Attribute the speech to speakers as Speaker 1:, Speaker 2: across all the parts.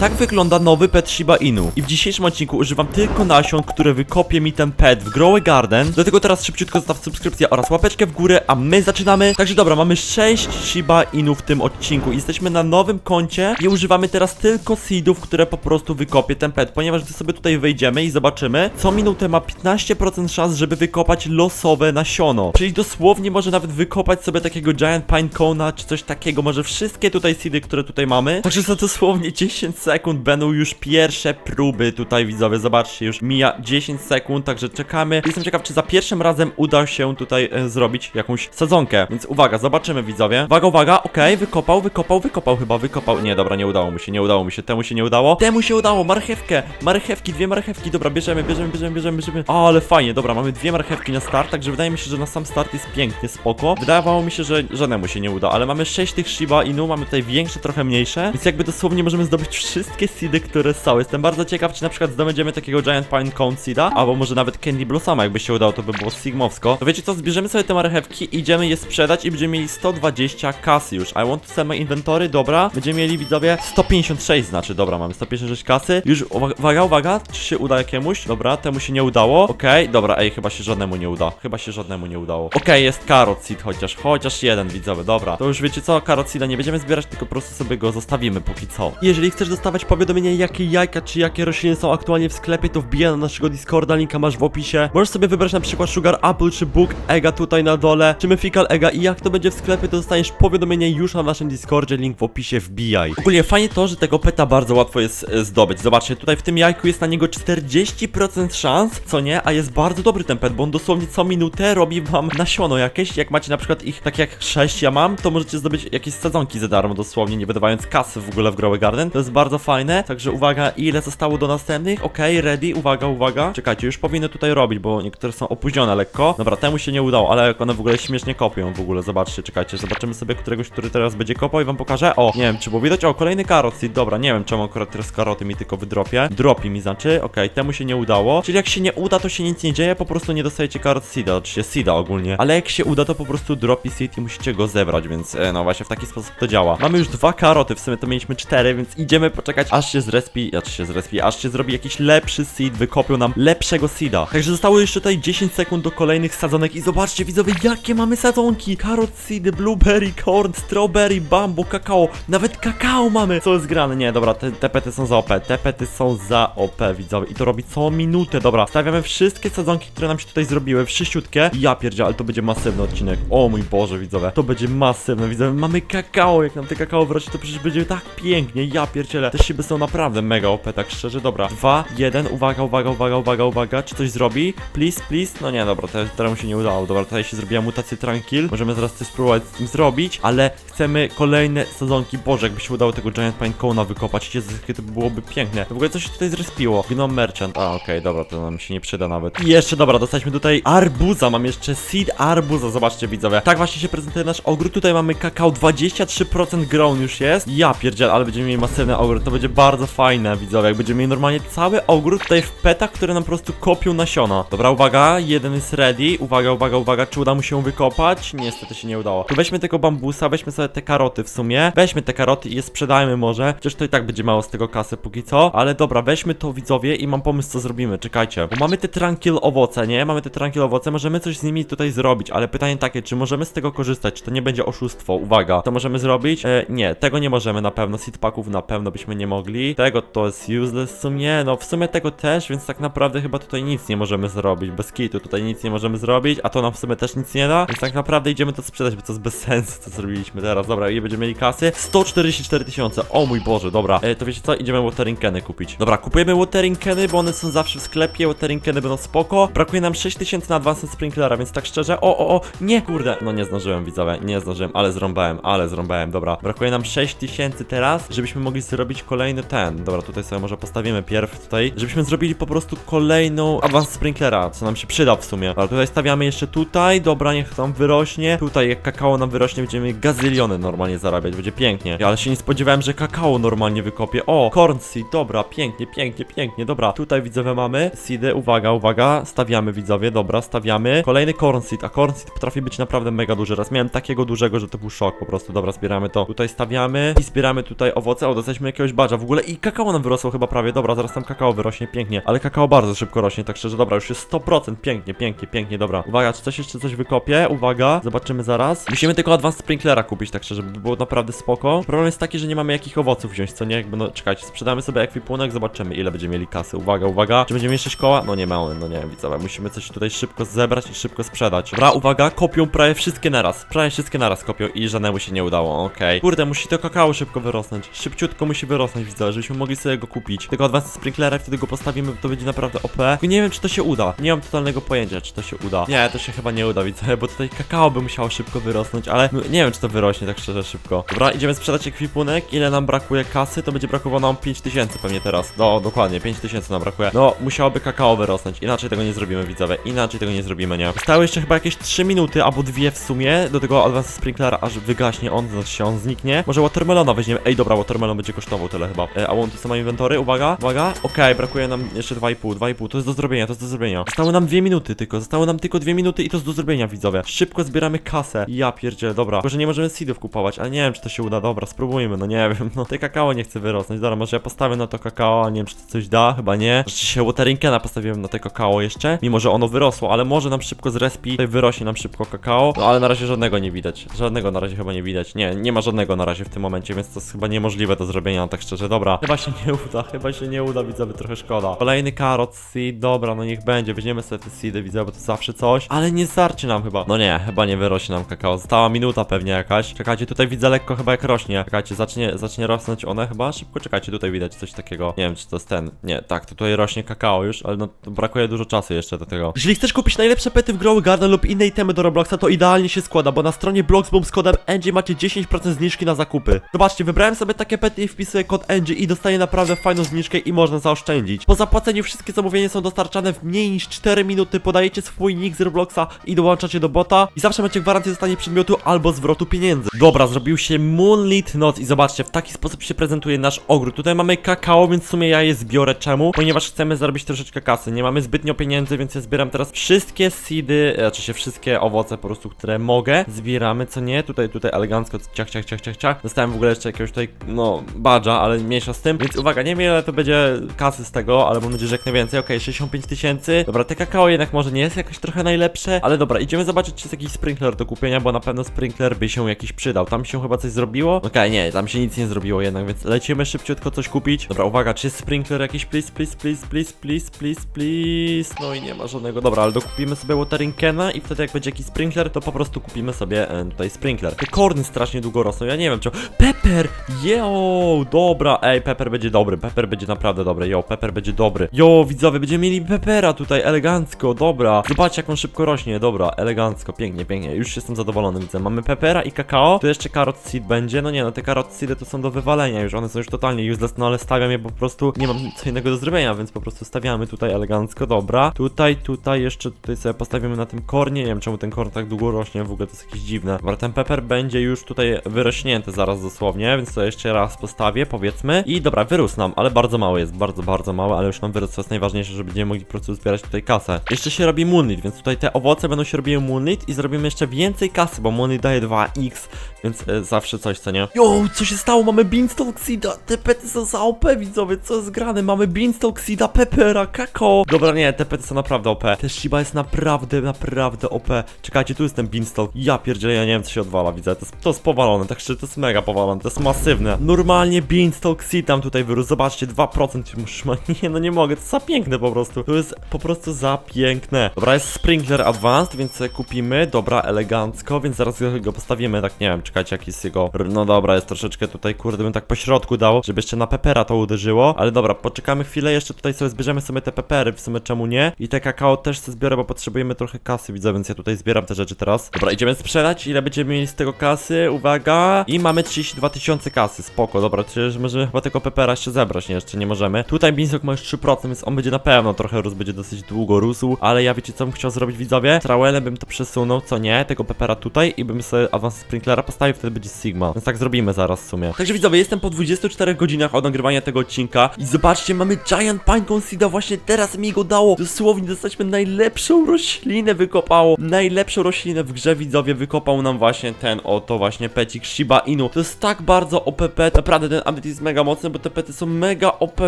Speaker 1: Tak wygląda nowy pet Shiba Inu. I w dzisiejszym odcinku używam tylko nasion, które wykopie mi ten pet w Grow a Garden. Dlatego teraz szybciutko zostaw subskrypcję oraz łapeczkę w górę, a my zaczynamy. Także dobra, mamy 6 Shiba Inu w tym odcinku. Jesteśmy na nowym koncie i używamy teraz tylko seedów, które po prostu wykopie ten pet, ponieważ gdy sobie tutaj wejdziemy i zobaczymy, co minutę ma 15% szans, żeby wykopać losowe nasiono. Czyli dosłownie może nawet wykopać sobie takiego Giant Pine Cone'a czy coś takiego, może wszystkie tutaj seedy, które tutaj mamy. Także za dosłownie 10 sekund będą już pierwsze próby tutaj widzowie, zobaczcie, już mija 10 sekund, także czekamy. Jestem ciekaw, czy za pierwszym razem uda się tutaj e, zrobić jakąś sadzonkę, więc uwaga, zobaczymy widzowie. Uwaga, uwaga, okej, wykopał, wykopał, wykopał chyba, wykopał. Nie, dobra, nie udało mu się, nie udało mu się, temu się nie udało. Temu się udało, marchewkę, marchewki, dwie marchewki, dobra, bierzemy, bierzemy, bierzemy, bierzemy, bierzemy. O, ale fajnie, dobra, mamy dwie marchewki na start, także wydaje mi się, że na sam start jest pięknie, spoko. Wydawało mi się, że żadnemu się nie uda, ale mamy 6 tych Shiba Inu, mamy tutaj większe, trochę mniejsze, więc jakby dosłownie możemy zdobyć wszystkie seedy, które są. Jestem bardzo ciekaw, czy na przykład zdobędziemy takiego Giant Pine Cone Seeda, albo może nawet Candy Blossoma, jakby się udało, to by było sigmowsko. To wiecie co, zbierzemy sobie te marchewki, idziemy je sprzedać i będziemy mieli 120 kasy już. I want to sell my inventory, dobra. Będziemy mieli, widzowie, 156 znaczy, dobra, mamy 156 kasy. Już, uwaga, uwaga, czy się uda jakiemuś? Dobra, temu się nie udało. Okej, dobra, ej, chyba się żadnemu nie uda. Chyba się żadnemu nie udało. Okej, jest carrot seed chociaż, chociaż jeden, widzowie, dobra. To już wiecie co, carrot seeda nie będziemy zbierać, tylko po prostu sobie go zostawimy póki co. Jeżeli chcesz dostawać powiadomienia, jakie jajka czy jakie rośliny są aktualnie w sklepie, to wbijaj na naszego Discorda, linka masz w opisie. Możesz sobie wybrać na przykład Sugar Apple czy Book Ega tutaj na dole, czy Mythical Ega i jak to będzie w sklepie, to dostaniesz powiadomienie już na naszym Discordzie, link w opisie, wbijaj. Ogólnie fajnie to, że tego peta bardzo łatwo jest e, zdobyć. Zobaczcie, tutaj w tym jajku jest na niego 40% szans, co nie, a jest bardzo dobry ten pet, bo on dosłownie co minutę robi wam nasiono jakieś. Jak macie na przykład ich tak jak 6 ja mam, to możecie zdobyć jakieś sadzonki za darmo, dosłownie, nie wydawając kasy w ogóle w Growy Garden. To jest bardzo fajne, także uwaga, ile zostało do następnych? Okej, ready, uwaga, uwaga. Czekajcie, już powinny tutaj robić, bo niektóre są opóźnione lekko. Dobra, temu się nie udało, ale jak one w ogóle śmiesznie kopią w ogóle, zobaczcie, czekajcie, zobaczymy sobie któregoś, który teraz będzie kopał i wam pokażę. O, nie wiem, czy było widać? O, kolejny karot seed, dobra, nie wiem czemu akurat teraz karoty mi tylko wydropie. Dropi mi znaczy, okej, temu się nie udało. Czyli jak się nie uda, to się nic nie dzieje, po prostu nie dostajecie karot seeda, oczywiście seeda ogólnie. Ale jak się uda, to po prostu dropi seed i musicie go zebrać, więc e, no właśnie w taki sposób to działa. Mamy już dwa karoty, w sumie to mieliśmy cztery, więc idziemy poczekać, aż się zrespi, aż się zrespi, aż się zrobi jakiś lepszy seed, wykopią nam lepszego seeda. Także zostało jeszcze tutaj 10 sekund do kolejnych sadzonek i zobaczcie widzowie, jakie mamy sadzonki. Karot seedy, blueberry, corn, strawberry, bambo, kakao, nawet kakao mamy. Co jest grane? Nie, dobra, te, te pety są za OP, te pety są za OP, widzowie. I to robi co minutę, dobra. Stawiamy wszystkie sadzonki, które nam się tutaj zrobiły, wszyściutkie. Ja pierdzia, ale to będzie masywny odcinek. O mój Boże, widzowie, to będzie masywne, widzowie. Mamy kakao, jak nam te kakao wrośnie, to przecież będzie tak pięknie. Ja pierdzielę, te szyby są naprawdę mega OP, tak szczerze, dobra. Dwa, jeden, uwaga, uwaga, uwaga, uwaga, uwaga. Czy coś zrobi? Please, please. No nie, dobra, teraz, teraz mu się nie udało. Dobra, tutaj się zrobiła mutacja Tranquil. Możemy zaraz coś spróbować z tym zrobić, ale chcemy kolejne sezonki. Boże, jakby się udało tego Giant Pine Cone'a wykopać. Jezus, jakie to byłoby piękne. W ogóle coś się tutaj zrespiło. Gnome Merchant. A, okej, dobra, to nam się nie przyda nawet. I jeszcze, dobra, dostaliśmy tutaj arbuza. Mam jeszcze seed arbuza, zobaczcie widzowie. Tak właśnie się prezentuje nasz ogród. Tutaj mamy kakao, 23% grown już jest. Ja pierdziel, ale będziemy mieli masywny ogród. To będzie bardzo fajne, widzowie. Jak będziemy mieli normalnie cały ogród tutaj w petach, które nam po prostu kopią nasiona. Dobra, uwaga, jeden jest ready. Uwaga, uwaga, uwaga, czy uda mu się wykopać? Niestety się nie udało. Tu weźmy tego bambusa, weźmy sobie te karoty w sumie. Weźmy te karoty i je sprzedajmy może. Chociaż to i tak będzie mało z tego kasy póki co. Ale dobra, weźmy to widzowie i mam pomysł co zrobimy. Czekajcie. Bo mamy te tranquil owoce, nie? Mamy te tranquil owoce, możemy coś z nimi tutaj zrobić. Ale pytanie takie, czy możemy z tego korzystać? Czy to nie będzie oszustwo? Uwaga. To możemy zrobić? E, nie, tego nie możemy na pewno. Seed packów na pewno byśmy nie mogli. Tego to jest useless w sumie. No w sumie tego też, więc tak naprawdę chyba tutaj nic nie możemy zrobić. Bez kitu tutaj nic nie możemy zrobić, a to nam w sumie też nic nie da. Więc tak naprawdę idziemy to sprzedać, bo to jest bez sensu, co zrobiliśmy teraz. Dobra, i będziemy mieli kasy. 144 tysiące. O mój Boże, dobra. E, to wiecie co? Idziemy watering cany kupić. Dobra, kupujemy watering cany, bo one są zawsze w sklepie. Watering cany będą spoko. Brakuje nam 6 tysięcy na advanced sprinklera, więc tak szczerze. O, o, o, nie, kurde. No nie zdążyłem, widzowie, nie zdążyłem, ale zrąbałem, ale zrąbałem. Dobra, brakuje nam 6 tysięcy teraz, żebyśmy mogli zrobić kolejny ten. Dobra, tutaj sobie może postawimy pierw tutaj, żebyśmy zrobili po prostu kolejną advanced sprinklera, co nam się przyda w sumie. Dobra, tutaj stawiamy jeszcze tutaj. Dobra, niech tam wyrośnie. Tutaj jak kakao nam wyrośnie, będziemy gazyliony normalnie zarabiać, będzie pięknie. Ja, ale się nie spodziewałem, że kakao normalnie wykopie. O, corn seed, dobra, pięknie, pięknie, pięknie, dobra. Tutaj widzowie mamy seedy, uwaga, uwaga, stawiamy widzowie, dobra, stawiamy. Kolejny corn seed, a corn seed potrafi być naprawdę mega duży. Raz miałem takiego dużego, że to był szok po prostu. Dobra, zbieramy to. Tutaj stawiamy i zbieramy tutaj owoce. O, dostaliśmy jakiegoś jakiegoś badża. W ogóle i kakao nam wyrosło chyba prawie, dobra, zaraz tam kakao wyrośnie, pięknie, ale kakao bardzo szybko rośnie, tak szczerze, dobra, już jest 100%, pięknie, pięknie, pięknie, dobra. Uwaga, czy coś jeszcze coś wykopie? Uwaga, zobaczymy zaraz. Musimy tylko Advanced Sprinklera kupić, tak szczerze, by było naprawdę spoko. Problem jest taki, że nie mamy jakich owoców wziąć, co nie, jakby, no, czekajcie, sprzedamy sobie ekwipunek, zobaczymy ile będziemy mieli kasy, uwaga, uwaga, czy będziemy jeszcze koła? No nie mamy, no nie, widzowie, musimy coś tutaj szybko zebrać i szybko sprzedać. Dobra, uwaga, kopią prawie wszystkie naraz, prawie wszystkie naraz kopią i żadnemu się nie udało, okej. Kurde, musi to kakao szybko wyrosnąć, szybciutko musi wyrosnąć, widzowie, żebyśmy mogli sobie go kupić. Tego Advanced Sprinklera, wtedy go postawimy, to będzie naprawdę OP. Tylko nie wiem, czy to się uda, nie mam totalnego pojęcia, czy to się uda. Nie, to się chyba nie uda, widzowie, bo tutaj kakao by musiało szybko wyrosnąć, ale nie wiem, czy to wyrośnie tak szczerze szybko. Dobra, idziemy sprzedać ekwipunek, ile nam brakuje kasy, to będzie brakowało nam 5000 pewnie teraz. No, dokładnie, 5000 nam brakuje. No, musiałoby kakao wyrosnąć, inaczej tego nie zrobimy, widzowie, inaczej tego nie zrobimy, nie? Zostały jeszcze chyba jakieś 3 minuty, albo dwie w sumie, do tego Advanced Sprinklera, aż wygaśnie on, znaczy się on zniknie. Może Watermelona weźmiemy, ej dobra, Watermelon będzie kosztował tyle chyba. E, a tu są inwentory, uwaga, uwaga, okej, brakuje nam jeszcze 2,5, 2,5, to jest do zrobienia, to jest do zrobienia. Zostały nam 2 minuty tylko, zostały nam tylko 2 minuty i to jest do zrobienia, widzowie. Szybko zbieramy kasę. Ja pierdzielę, dobra. Tylko, że nie możemy seedów kupować, ale nie wiem, czy to się uda, dobra, spróbujmy, no nie wiem, no. Te kakao nie chce wyrosnąć, dobra, może ja postawię na to kakao, nie wiem, czy to coś da, chyba nie. Się Waterinkena postawiłem na te kakao jeszcze, mimo że ono wyrosło, ale może nam szybko z respi, tutaj wyrośnie nam szybko kakao, no ale na razie żadnego nie widać, żadnego na razie chyba nie widać, nie, nie ma żadnego na razie w tym momencie, więc to jest chyba niemożliwe do zrobienia, tak szczerze, dobra. Chyba się nie uda, chyba się nie uda, widzowie, trochę szkoda. Kolejny karot, seed, dobra, no niech będzie, weźmiemy sobie te seedy, widzę, bo to zawsze coś, ale nie starczy nam chyba. No nie, chyba nie wyrośnie nam kakao, została minuta pewnie jakaś. Czekajcie, tutaj widzę lekko chyba jak rośnie. Czekajcie, zacznie, zacznie rosnąć one chyba, szybko, czekajcie, tutaj widać coś takiego. Nie wiem, czy to jest ten, nie, tak, tutaj rośnie kakao już, ale no brakuje dużo czasu jeszcze do tego. Jeżeli chcesz kupić najlepsze pety w Grow Garden lub inne itemy do Robloxa, to idealnie się składa, bo na stronie Bloxboom z kodem NG macie 10% zniżki na zakupy. Zobaczcie, wybrałem sobie takie pety i wpisuję kod NG i dostaję naprawdę fajną zniżkę i można zaoszczędzić. Po zapłaceniu wszystkie zamówienia są dostarczane w mniej niż 4 minuty, podajecie swój nick z Robloxa i dołączacie do bota i zawsze macie gwarancję dostania przedmiotu albo zwrotu pieniędzy. Dobra, zrobił się Moonlit Noc i zobaczcie, w taki sposób się prezentuje nasz ogród. Tutaj mamy kakao, więc w sumie ja je zbiorę. Czemu? Ponieważ chcemy zarobić troszeczkę kasy. Nie mamy zbytnio pieniędzy, więc ja zbieram teraz wszystkie seedy, znaczy się wszystkie owoce po prostu, które mogę. Zbieramy, co nie? Tutaj, tutaj elegancko, ciach, ciach, ciach, ciach, ciach. Dostałem w ogóle jeszcze jakiegoś tutaj, no, badża, ale mniejsza z tym. Więc uwaga, nie wiem ile to będzie kasy z tego, ale mam nadzieję, że jak najwięcej. Okej, 65 tysięcy. Dobra, te kakao jednak może nie jest jakoś trochę najlepsze, ale dobra, idziemy zobaczyć, czy jest jakiś sprinkler do kupienia, bo na pewno sprinkler by się jakiś przydał. Tam się chyba coś zrobiło? Okej, nie, tam się nic nie zrobiło jednak, więc lecimy szybciutko coś kupić. Dobra, uwaga, czy jest sprinkler jakiś? Please, please, please, please, please, please, please. No i nie ma żadnego. Dobra, ale dokupimy sobie Waterinkena i wtedy jak będzie jakiś sprinkler, to po prostu kupimy sobie e, tutaj sprinkler. Te korny strasznie długo rosną, ja nie wiem, czy... Pepper! Yo, dobra, ej, Pepper będzie dobry, Pepper będzie naprawdę dobry, yo, Pepper będzie dobry. Yo, widzowie, będziemy mieli Peppera tutaj, elegancko, dobra. Zobaczcie, jak on szybko rośnie, dobra, elegancko, pięknie, pięknie, już jestem zadowolony, widzę. Mamy Peppera i kakao, tu jeszcze carrot seed będzie, no nie, no te carrot seedy to są do wywalenia już, one są już totalnie useless, no ale stawiam je, bo po prostu nie mam co innego do zrobienia, więc po prostu stawiamy tutaj elegancko, dobra. Tutaj, tutaj, jeszcze tutaj sobie postawimy na tym kornie, nie wiem czemu ten korn tak długo rośnie, w ogóle to jest jakieś dziwne. Dobra, ten pepper będzie już tutaj wyrośnięty zaraz dosłownie, więc to jeszcze raz postawię, powiedzmy. I dobra, wyrósł nam, ale bardzo mały jest, bardzo, bardzo mały, ale już nam wyrósł, co jest najważniejsze, że będziemy mogli po prostu zbierać tutaj kasę. Jeszcze się robi moonlit, więc tutaj te owoce będą się robiły moonlit i zrobimy jeszcze więcej kasy, bo moonlit daje 2x, więc e, zawsze coś, co nie? Yo, co się stało? Mamy Beanstalk Seeda, te pety są za OP, widzowie, co jest grane? Mamy Beanstalk Seeda, Peppera, Kakao. Dobra, nie, te pety są naprawdę OP. Też Shiba jest naprawdę, naprawdę OP. Czekajcie, tu jest ten Beanstalk. Ja pierdzielę, ja nie wiem, co się odwala, widzę. To jest, to jest powalone, tak szczerze, to jest mega powalone, to jest masywne. Normalnie Beanstalk Seed tam tutaj wyrósł, zobaczcie, 2% już ma. Nie, no nie mogę, to za piękne po prostu. To jest po prostu za piękne. Dobra, jest Sprinkler Advanced, więc kupimy. Dobra, elegancko, więc zaraz go- postawimy, tak nie wiem, czekajcie, jaki jest jego... No dobra, jest troszeczkę tutaj, kurde, bym tak po środku dał, żeby jeszcze na pepera to uderzyło. Ale dobra, poczekamy chwilę, jeszcze tutaj sobie zbierzemy sobie te pepery, w sumie czemu nie? I te kakao też sobie zbiorę, bo potrzebujemy trochę kasy, widzę, więc ja tutaj zbieram te rzeczy teraz. Dobra, idziemy sprzedać, ile będziemy mieli z tego kasy, uwaga. I mamy 32 tysiące kasy, spoko, dobra, przecież możemy chyba tego pepera jeszcze zebrać, nie, jeszcze nie możemy. Tutaj Beanstalk ma już 3%, więc on będzie na pewno trochę rósł, będzie dosyć długo rósł, ale ja wiecie co bym chciał zrobić, widzowie? Trałelem bym to przesunął, co nie, tego pepera tutaj i bym sobie Advanced Sprinklera postawił, wtedy będzie Sigma. Więc tak zrobimy zaraz w sumie. Także widzowie, jestem po 24 godzinach od nagrywania tego odcinka i zobaczcie, mamy Giant Pinecone Seeda, właśnie teraz mi go dało. Dosłownie dostaliśmy najlepszą roślinę wykopało. Najlepszą roślinę w grze, widzowie, wykopał nam właśnie ten oto właśnie pecik Shiba Inu. To jest tak bardzo OPP, naprawdę ten Bandit jest mega mocny, bo te pety są mega OP.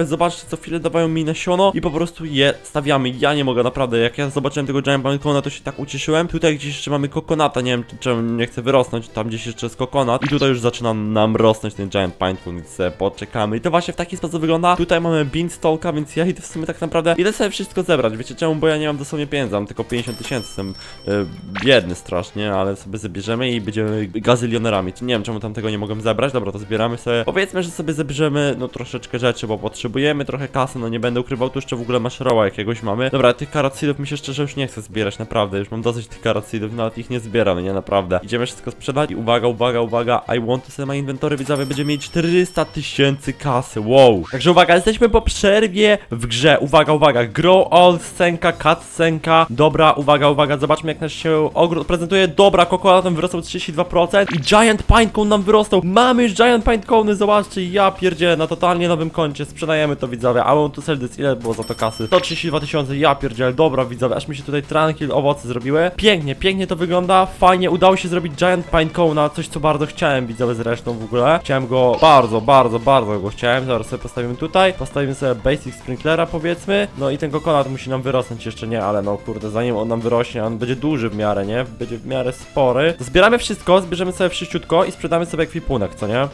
Speaker 1: Zobaczcie, co chwilę dawają mi nasiono i po prostu je stawiamy. Ja nie mogę, naprawdę. Jak ja zobaczyłem tego Giant Pinecona, to się tak ucieszyłem. Tutaj gdzieś jeszcze mamy kokonata, nie wiem, czemu nie chce wyrosnąć. Tam gdzieś jeszcze jest kokonat. I tutaj już zaczyna nam rosnąć ten Giant Pinecone, więc poczekamy. I to właśnie w taki sposób wygląda. Tutaj mamy Beanstalka, więc ja idę w sumie tak naprawdę, idę sobie wszystko zebrać. Wiecie czemu? Bo ja nie mam dosłownie pieniędzy, mam tylko 50 tysięcy. Jestem e, biedny strasznie, ale sobie zabierzemy i będziemy gazylionerami. Nie wiem, czemu tam tego nie mogłem zebrać. Dobra, to zbieramy sobie. Powiedzmy, że sobie zabierzemy, no troszeczkę rzeczy, bo potrzebujemy trochę kasy, no nie będę ukrywał, tu jeszcze w ogóle maszeroła jakiegoś mamy. Dobra, tych karotsidów mi się szczerze już nie chcę zbierać, naprawdę. Już mam dosyć tych karotsidów, nawet ich nie zbieram, nie naprawdę. Idziemy wszystko sprzedać i uwaga, uwaga, uwaga. I want to sell my inventory, widzowie, będziemy mieć 400 tysięcy kasy, wow. Także uwaga, jesteśmy po przerwie w grze. Uwaga, uwaga, grow all scenka, cut scenka. Dobra, uwaga, uwaga, zobaczmy jak nasz się ogród prezentuje. Dobra, kokola tam wyrosł 32% i Giant Pinecone nam wyrosnął. Mamy już Giant Pinecone, zobaczcie, ja pierdzielę na totalnie nowym koncie. Sprzedajemy to widzowie. To sell this. Ile było za to kasy? 132 tysiące, ja pierdzielę. Dobra widzowie, aż mi się tutaj tranquil owoce zrobiły. Pięknie, pięknie to wygląda. Fajnie, udało się zrobić Giant Pinecone'a, coś co bardzo chciałem widzowie zresztą w ogóle. Chciałem go bardzo, bardzo, bardzo go chciałem. Zaraz sobie postawimy tutaj. Postawimy sobie Basic Sprinklera powiedzmy. No i ten kokonat musi nam wyrosnąć jeszcze nie, ale no kurde, zanim on nam wyrośnie, on będzie duży w miarę, nie? Będzie w miarę spory. Zbieramy wszystko, zbierzemy sobie wszyściutko i sprzedamy sobie ekwipunek, co nie?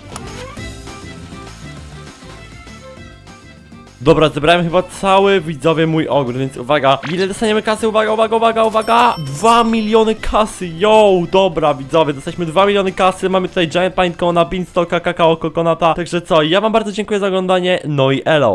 Speaker 1: Dobra, zebrałem chyba cały widzowie mój ogród, więc uwaga, ile dostaniemy kasy? Uwaga, uwaga, uwaga, uwaga! 2 miliony kasy, yo! Dobra, widzowie, dostaliśmy 2 miliony kasy, mamy tutaj Giant Pinecona, Beanstalka, Kakao, Kokonata, także co, ja wam bardzo dziękuję za oglądanie, no i elo!